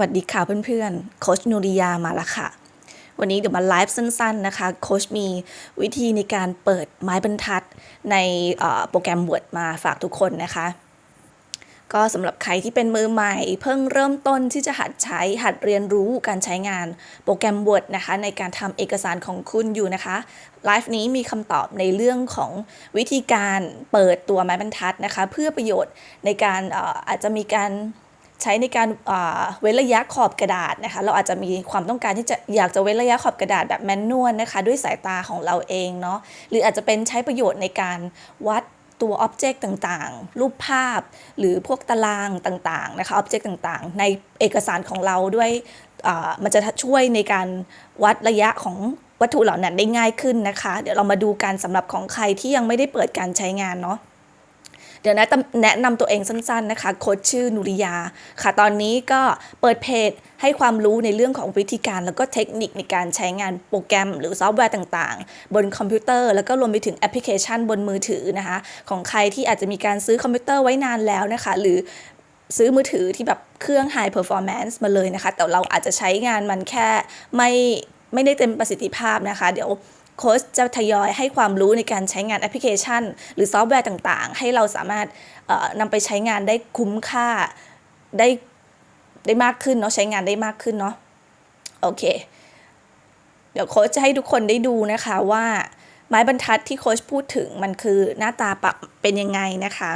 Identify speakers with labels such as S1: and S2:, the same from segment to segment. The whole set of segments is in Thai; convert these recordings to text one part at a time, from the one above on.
S1: วัสดีค่ะเพื่อนๆ โคชนูริยามาแล้วค่ะ วันนี้เดี๋ยวมาไลฟ์สั้นๆนะคะ โคชมีวิธีในการเปิดไม้บรรทัดในโปรแกรม Word มาฝากทุกคนนะคะ ก็สำหรับใครที่เป็นมือใหม่ เพิ่งเริ่มต้นที่จะหัดใช้หัดเรียนรู้การใช้งานโปรแกรม Word นะคะ ในการทำเอกสารของคุณอยู่นะคะไลฟ์นี้มีคำตอบในเรื่องของวิธีการเปิดตัวไม้บรรทัดนะคะ เพื่อประโยชน์ในการอาจจะมีการ ใช้ในการเว้นระยะขอบกระดาษนะคะ เราอาจจะมีความต้องการที่จะอยากจะเว้นระยะขอบกระดาษแบบแมนนวลนะคะ ด้วยสายตาของเราเองเนาะหรืออาจจะเป็นใช้ประโยชน์ในการวัดตัวอ็อบเจกต์ต่างๆ รูปภาพ หรือพวกตารางต่างๆนะคะอ็อบเจกต์ต่างๆ ในเอกสารของเราด้วยมันจะช่วยในการวัดระยะของวัตถุเหล่านั้นได้ง่ายขึ้นนะคะ เดี๋ยวเรามาดูกันสำหรับของใครที่ยังไม่ได้เปิดการใช้งานเนาะ เดี๋ยวนะแนะนำตัวเองสั้นๆนะคะ โค้ชชื่อนุริยาค่ะ ตอนนี้ก็เปิดเพจให้ความรู้ในเรื่องของวิธีการ แล้วก็เทคนิคในการใช้งานโปรแกรม หรือซอฟต์แวร์ต่างๆ บนคอมพิวเตอร์ แล้วก็รวมไปถึงแอปพลิเคชันบนมือถือนะคะ ของใครที่อาจจะมีการซื้อคอมพิวเตอร์ไว้นานแล้วนะคะ หรือซื้อมือถือที่แบบเครื่อง High Performance มาเลยนะคะ แต่เราอาจจะใช้งานมันแค่ไม่ไม่ได้เต็มประสิทธิภาพนะคะ เดี๋ยว โค้ชจะทยอยให้ความรู้ในการใช้งานแอปพลิเคชัน หรือซอฟต์แวร์ต่างๆ ให้เราสามารถเอ่อนำไปใช้งานได้คุ้มค่าได้ได้มากขึ้นเนาะใช้งานได้มากขึ้นเนาะโอเค เดี๋ยวโค้ชจะให้ทุกคนได้ดูนะคะว่าไม้บรรทัดที่โค้ชพูดถึงมันคือหน้าตาปรับเป็นยังไงนะคะ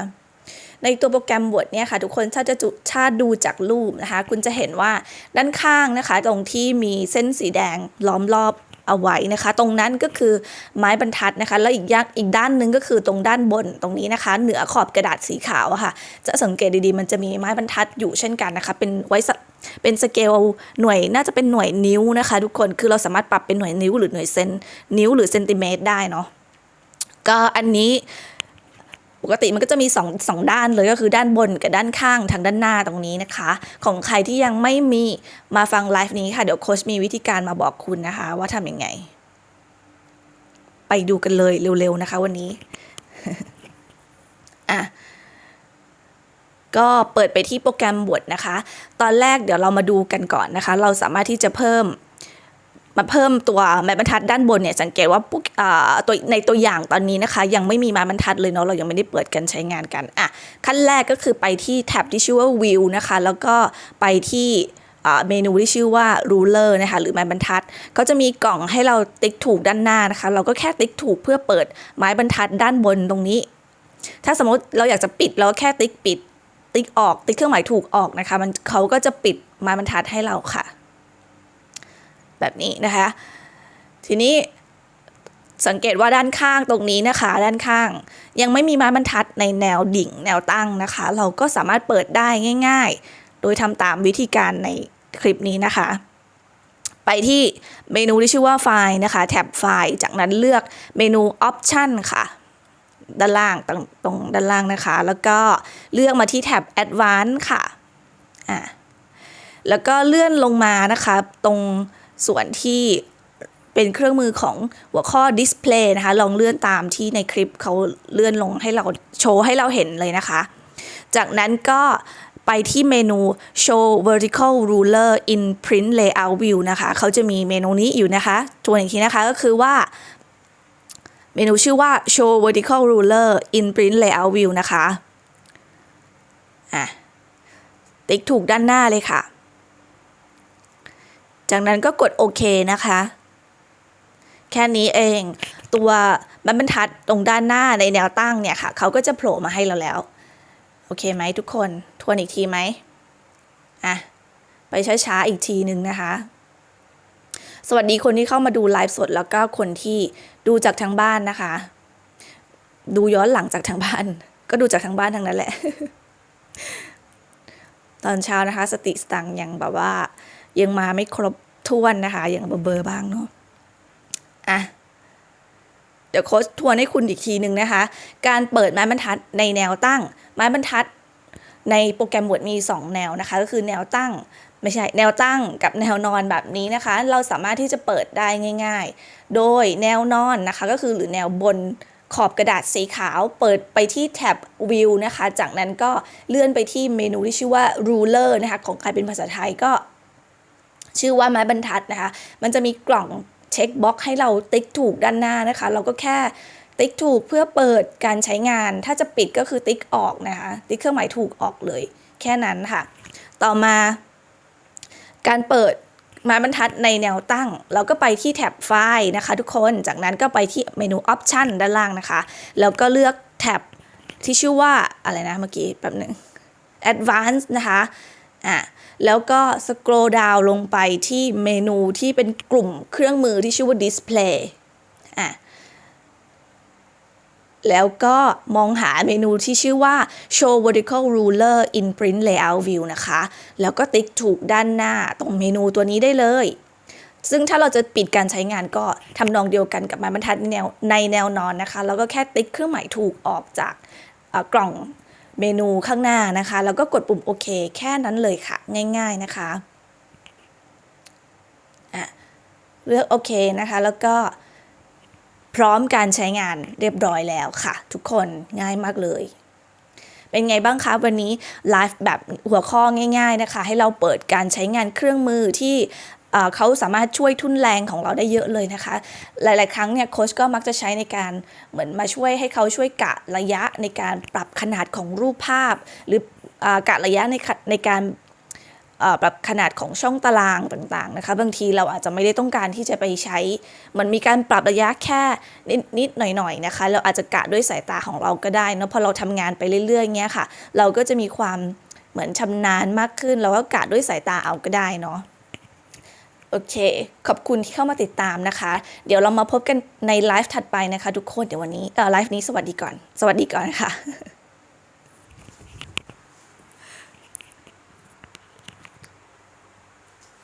S1: ในตัวโปรแกรม Word เนี่ยค่ะทุกคนถ้าจะจุชาดูจากรูปนะคะ คุณจะเห็นว่าด้านข้างนะคะ ตรงที่มีเส้นสีแดงล้อมรอบ เอาไว้นะคะ ตรงนั้นก็คือไม้บรรทัดนะคะ แล้วอีกอย่างอีกด้านหนึงก็คือตรงด้านบนตรงนี้นะคะ เหนือขอบกระดาษสีขาวค่ะ จะสังเกตดีๆ มันจะมีไม้บรรทัดอยู่เช่นกันนะคะ เป็นไว้เป็นสเกลหน่วยน่าจะเป็นหน่วยนิ้วนะคะ ทุกคนคือเราสามารถปรับเป็นหน่วยนิ้วหรือหน่วยเซนนิ้วหรือเซนติเมตรได้เนาะก็อันนี้ ปกติมันก็จะมี2องสองด้านเลยก็คือด้านบนกับด้านข้างทางด้านหน้าตรงนี้นะคะ ของใครที่ยังไม่มีมาฟังไลฟ์นี้ค่ะ เดี๋ยวโค้ชมีวิธีการมาบอกคุณนะคะ ว่าทำยังไง ไปดูกันเลยเร็วๆนะคะ วันนี้อะก็เปิดไปที่โปรแกรมบทนะคะ ตอนแรกเดี๋ยวเรามาดูกันก่อนนะคะ เราสามารถที่จะเพิ่ม มาเพิ่มตัวไม้บรรทัดด้านบนเนี่ยสังเกตว่าปุ๊กตัวในตัวอย่างตอนนี้นะคะ ยังไม่มีไม้บรรทัดเลยเนาะเรายังไม่ได้เปิดกันใช้งานกันอะขั้นแรกก็คือไปที่แท็บที่ชื่อว่า view นะคะ แล้วก็ไปที่เมนูที่ชื่อว่า ruler นะคะหรือไม้บรรทัดเขาจะมีกล่องให้เราติ๊กถูกด้านหน้านะคะ เราก็แค่ติ๊กถูกเพื่อเปิดไม้บรรทัดด้านบนตรงนี้ ถ้าสมมติเราอยากจะปิดเราก็แค่ติ๊กปิด ติ๊กออก ติ๊กเครื่องหมายถูกออกนะคะ มันเขาก็จะปิดไม้บรรทัดให้เราค่ะ แบบนี้นะคะ ทีนี้สังเกตว่าด้านข้างตรงนี้นะคะ ด้านข้าง ยังไม่มีไม้บรรทัดในแนวดิ่งแนวตั้งนะคะ เราก็สามารถเปิดได้ง่าย ๆ โดยทำตามวิธีการในคลิปนี้นะคะ ไปที่เมนูที่ชื่อว่าไฟล์นะคะ แท็บไฟล์จากนั้นเลือกเมนู Option ค่ะ ด้านล่างตรงตรงด้านล่างนะคะ แล้วก็เลือกมาที่แท็บ Advanced ค่ะอะแล้วก็เลื่อนลงมานะคะ ตรง ส่วนที่เป็นเครื่องมือของหัวข้อ display นะคะ ลองเลื่อนตามที่ในคลิปเขาเลื่อนลงให้เราโชว์ให้เราเห็นเลยนะคะ จากนั้นก็ไปที่เมนู show vertical ruler in print layout view นะคะ เขาจะมีเมนูนี้อยู่นะคะทวนอีกทีนะคะก็คือว่าเมนูชื่อว่า show vertical ruler in print layout view นะคะ อะ ติ๊กถูกด้านหน้าเลยค่ะ จากนั้นก็กดโอเคนะคะ แค่นี้เอง ตัวมันบรรทัดตรงด้านหน้าในแนวตั้งเนี่ยค่ะ เขาก็จะโผล่มาให้เราแล้ว โอเคไหมทุกคน ทวนอีกทีไหมอะ ไปช้าๆอีกทีหนึ่งนะคะ สวัสดีคนที่เข้ามาดูไลฟ์สดแล้วก็คนที่ดูจากทางบ้านนะคะ ดูย้อนหลังจากทางบ้าน ก็ดูจากทางบ้านทั้งนั้นแหละ ตอนเช้านะคะ สติสตังค์ยังแบบว่า ยังมาไม่ครบถ้วนนะคะ อยังเบอร์บ้างเนาะอะเดี๋ยวโค้ชทวนให้คุณอีกทีหนึ่งนะคะ การเปิดไม้บรรทัดในแนวตั้ง ไม้บรรทัดในโปรแกรม Word มี 2 แนวนะคะ ก็คือแนวตั้งไม่ใช่แนวตั้งกับแนวนอนแบบนี้นะคะ เราสามารถที่จะเปิดได้ง่าย ๆ โดยแนวนอนนะคะก็คือหรือแนวบนขอบกระดาษสีขาวเปิดไปที่แท็บ View นะคะ จากนั้นก็เลื่อนไปที่เมนูที่ชื่อว่า Ruler นะคะของใครเป็นภาษาไทยก็ ชื่อว่าไม้บรรทัดนะคะ มันจะมีกล่องเช็คบ็อกให้เราติ๊กถูกด้านหน้านะคะ เราก็แค่ติ๊กถูกเพื่อเปิดการใช้งาน ถ้าจะปิดก็คือติ๊กออกนะคะ ติ๊กเครื่องหมายถูกออกเลย แค่นั้นค่ะ ต่อมา การเปิดไม้บรรทัดในแนวตั้ง เราก็ไปที่แท็บไฟล์นะคะ ทุกคน จากนั้นก็ไปที่เมนู Option ด้านล่างนะคะ แล้วก็เลือกแท็บที่ชื่อว่าอะไรนะเมื่อกี้แป๊บหนึ่ง Advanced นะคะ อะแล้วก็ scroll down ลงไปที่เมนูที่เป็นกลุ่มเครื่องมือที่ชื่อว่า display อะแล้วก็มองหาเมนูที่ชื่อว่า show vertical ruler in print layout view นะคะ แล้วก็ติ๊กถูกด้านหน้าตรงเมนูตัวนี้ได้เลย ซึ่งถ้าเราจะปิดการใช้งานก็ทำนองเดียวกันกับไม้บรรทัดแนวในแนวนอนนะคะ แล้วก็แค่ติ๊กเครื่องหมายถูกออกจากอ่อกล่อง เมนูข้างหน้านะคะ แล้วก็กดปุ่มโอเค แค่นั้นเลยค่ะ ง่าย ๆนะคะอะเลือกโอเคนะคะ แล้วก็พร้อมการใช้งานเรียบร้อยแล้วค่ะ ทุกคนง่ายมากเลย เป็นไงบ้างคะวันนี้ไลฟ์แบบหัวข้อง่าย ๆนะคะ ให้เราเปิดการใช้งานเครื่องมือที่ เขาสามารถช่วยทุนแรงของเราได้เยอะเลยนะคะ หลาย ๆ ครั้งเนี่ยโค้ชก็มักจะใช้ในการเหมือนมาช่วยให้เขาช่วยกะระยะในการปรับขนาดของรูปภาพ หรืออกะระยะในในการปรับขนาดของช่องตารางต่างๆนะคะ บางทีเราอาจจะไม่ได้ต้องการที่จะไปใช้ มันมีการปรับระยะแค่นิดๆหน่อยๆนะคะ เราอาจจะกะด้วยสายตาของเราก็ได้เนะพอเราทำงานไปเรื่อยๆเงี้ยค่ะ เราก็จะมีความเหมือนชำนาญมากขึ้น เราก็กะด้วยสายตาเอาก็ได้เนาะ โอเค ขอบคุณที่เข้ามาติดตามนะคะ เดี๋ยวเรามาพบกันในไลฟ์ถัดไปนะคะทุกคน เดี๋ยววันนี้เอ่อไลฟ์นี้สวัสดีก่อน สวัสดีก่อนค่ะ